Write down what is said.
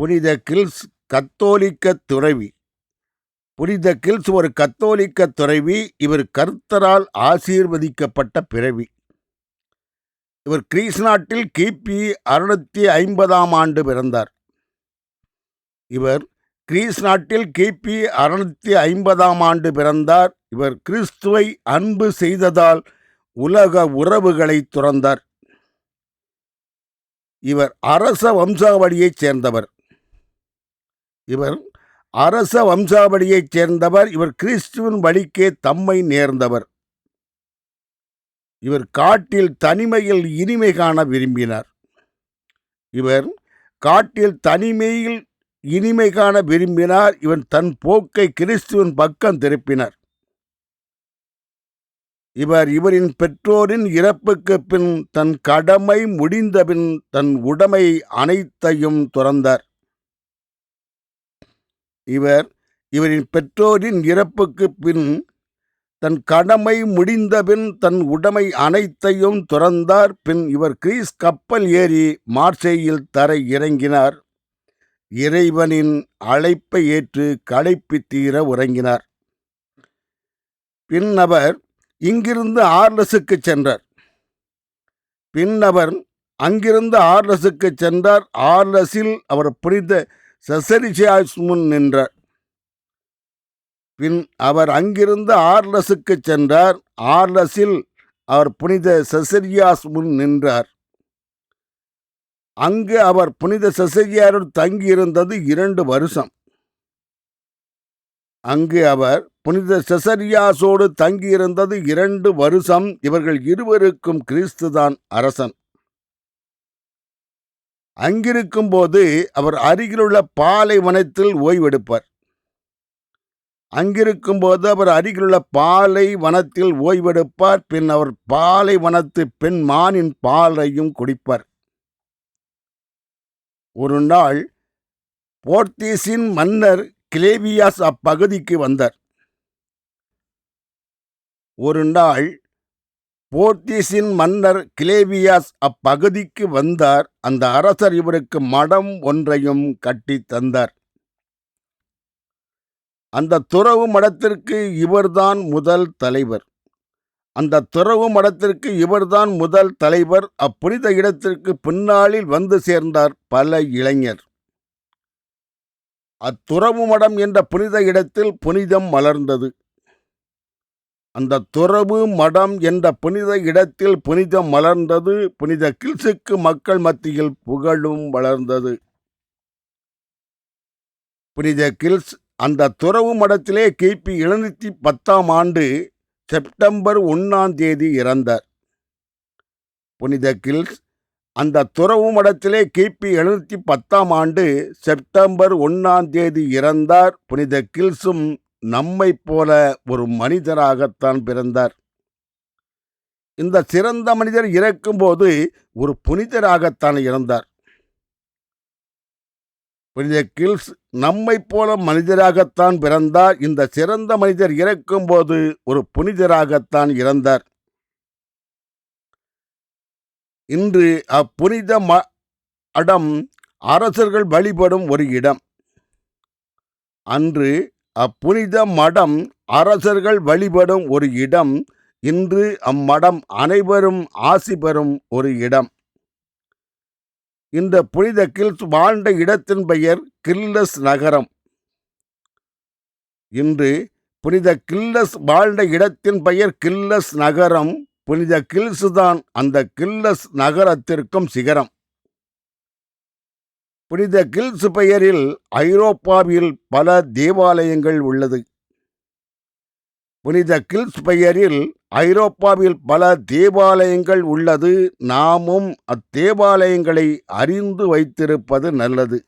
புனித கில்ஸ் கத்தோலிக்க துறவி. புனித கில்ஸ் ஒரு கத்தோலிக்க துறவி. இவர் கர்த்தரால் ஆசீர்வதிக்கப்பட்ட பிறவி. இவர் கிரீஸ் நாட்டில் கிபி அறுநூத்தி ஐம்பதாம் ஆண்டு பிறந்தார். இவர் கிரீஸ் நாட்டில் கிபி அறுநூத்தி ஐம்பதாம் ஆண்டு பிறந்தார். இவர் கிறிஸ்துவை அன்பு செய்ததால் உலக உறவுகளை துறந்தார். இவர் அரச வம்சாவளியைச் சேர்ந்தவர். இவர் அரச வம்சாவளியைச் சேர்ந்தவர். இவர் கிறிஸ்துவின் வழிக்கே தம்மை நேர்ந்தவர். இவர் காட்டில் தனிமையில் இனிமை காண விரும்பினார். இவர் காட்டில் தனிமையில் இனிமை காண விரும்பினார். இவன் தன் போக்கை கிறிஸ்துவின் பக்கம் திருப்பினார். இவர் இவரின் பெற்றோரின் இறப்புக்கு பின் தன் கடமை முடிந்தபின் தன் உடைமை அனைத்தையும் துறந்தார். இவர் இவரின் பெற்றோரின் இறப்புக்கு பின் தன் கடமை முடிந்தபின் தன் உடைமை அனைத்தையும் துறந்தார். பின் இவர் கிரீஸ் கப்பல் ஏறி மார்சேயில் தரை இறங்கினார். இறைவனின் அழைப்பை ஏற்று களைப்பி தீர உறங்கினார். பின் அவர் இங்கிருந்து ஆர்லஸுக்கு சென்றார். பின் அவர் அங்கிருந்து ஆர்லஸுக்கு சென்றார். ஆர்லஸில் அவர் புனித செசரிசியாஸ் முன் நின்றார். பின் அவர் அங்கிருந்து ஆர்லஸுக்கு சென்றார். ஆர்லஸில் அவர் புனித செசரியாஸ் முன் நின்றார். அங்கு அவர் புனித செசரியாரோடு தங்கியிருந்தது இரண்டு வருஷம். அங்கு அவர் புனித செசரியாசோடு தங்கியிருந்தது இரண்டு வருஷம். இவர்கள் இருவருக்கும் கிறிஸ்துதான் அரசன். அங்கிருக்கும் போது அவர் அருகிலுள்ள பாலைவனத்தில் ஓய்வெடுப்பார். அங்கிருக்கும் போது அவர் அருகிலுள்ள பாலை வனத்தில் ஓய்வெடுப்பார். பின் அவர் பாலை வனத்து பெண் மானின் பாலையும் குடிப்பார். ஒரு நாள் போர்த்தீஸின் மன்னர் கிளேவியாஸ் அப்பகுதிக்கு வந்தார். ஒரு நாள் போர்த்தீஸின் மன்னர் கிளேவியாஸ் அப்பகுதிக்கு வந்தார். அந்த அரசர் இவருக்கு மடம் ஒன்றையும் கட்டி தந்தார். அந்த துறவு மடத்திற்கு இவர்தான் முதல் தலைவர். அந்த துறவு மடத்திற்கு இவர்தான் முதல் தலைவர். அப்புனித இடத்திற்கு பின்னாளில் வந்து சேர்ந்தார் பல இளைஞர். அத்துறவு மடம் என்ற புனித இடத்தில் புனிதம் மலர்ந்தது. அந்த துறவு மடம் என்ற புனித இடத்தில் புனிதம் மலர்ந்தது புனித கில்ஸுக்கு மக்கள் மத்தியில் புகழும் வளர்ந்தது. புனித கில்ஸ் அந்த துறவு மடத்திலே கிபி எழுநூற்றி பத்தாம் ஆண்டு செப்டம்பர் ஒன்றாம் தேதி இறந்தார். புனித கில்ஸ் அந்த துறவு மடத்திலே கிபி எழுநூற்றி பத்தாம் ஆண்டு செப்டம்பர் ஒன்றாம் தேதி இறந்தார். புனித கில்ஸும் நம்மைப் போல ஒரு மனிதராகத்தான் பிறந்தார். இந்த சிறந்த மனிதர் இறக்கும்போது ஒரு புனிதராகத்தான் இறந்தார். புனித கில்ஸ் நம்மைப் போல மனிதராகத்தான் பிறந்தார். இந்த சிறந்த மனிதர் இறக்கும்போது ஒரு புனிதராகத்தான் இறந்தார். இன்று அப்புனித ம அடம் அரசர்கள் வழிபடும் ஒரு இடம். அன்று அப்புனித மடம் அரசர்கள் வழிபடும் ஒரு இடம். இன்று அம்மடம் அனைவரும் ஆசி பெறும் ஒரு இடம். இந்த புனித கில்ஸ் வாழ்ந்த இடத்தின் பெயர் கில்லஸ் நகரம். இன்று புனித கில்லஸ் வாழ்ந்த இடத்தின் பெயர் கில்லஸ் நகரம். புனித கில்ஸ் தான் அந்த கில்லஸ் நகரத்திற்கும் சிகரம். புனித கில்ஸ் பெயரில் ஐரோப்பாவில் பல தேவாலயங்கள் உள்ளது. புனித கில்ஸ் பெயரில் ஐரோப்பாவில் பல தேவாலயங்கள் உள்ளது. நாமும் அத்தேவாலயங்களை அறிந்து வைத்திருப்பது நல்லது.